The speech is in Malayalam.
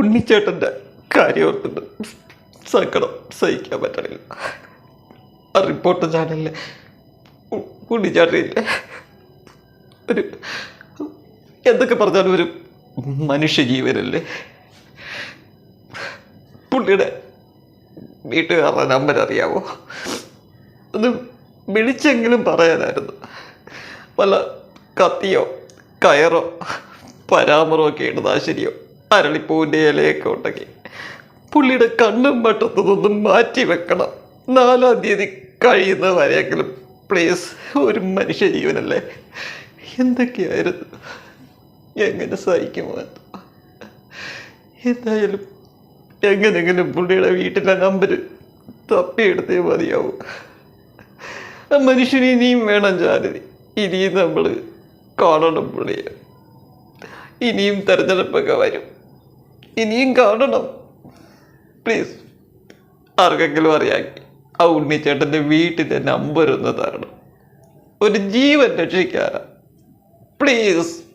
ഉണ്ണിച്ചേട്ടന്റെ കാര്യം ഓർത്തിട്ട് സങ്കടം സഹിക്കാൻ പറ്റണില്ല. ആ റിപ്പോർട്ടർ ചാനലിലെ ഉണ്ണിച്ചേട്ടനില്ലേ? ഒരു എന്തൊക്കെ പറഞ്ഞാലും ഒരു മനുഷ്യജീവനല്ലേ? പുള്ളിയുടെ വീട്ടുകാരുടെ നമ്പർ അറിയാവോ? ഒന്ന് വിളിച്ചെങ്കിലും പറയാനായിരുന്നു. വല്ല കത്തിയോ കയറോ പരാമറോ ഒക്കെ ഇടുതാശരിയോ അരളിപ്പൂവിന്റെ ഇലയൊക്കെ ഉണ്ടെങ്കിൽ പുള്ളിയുടെ കണ്ണും വട്ടത്തുനിന്നും മാറ്റി വെക്കണം. നാലാം തീയതി കഴിയുന്ന വരെയെങ്കിലും പ്ലീസ് ഒരു മനുഷ്യ ജീവനല്ലേ? എന്തൊക്കെയായിരുന്നു? എങ്ങനെ സഹിക്കുമോ എന്തോ എന്തായാലും എങ്ങനെങ്കിലും പുള്ളിയുടെ വീട്ടിലെ നമ്പർ തപ്പിയെടുത്തേ മതിയാവും. ആ മനുഷ്യന് ഇനിയും വേണം ജാനതി ഇനിയും നമ്മൾ കാണണം പുള്ളിയെ. ഇനിയും തെരഞ്ഞെടുപ്പൊക്കെ വരും. ഇനിയും കാണണം. പ്ലീസ് ആർക്കെങ്കിലും അറിയാമെങ്കിൽ ആ ഉണ്ണിച്ചേട്ടന്റെ വീട്ടിലെ നമ്പർ ഒന്ന് തരണം. ഒരു ജീവൻ രക്ഷിക്കാനാ. പ്ലീസ്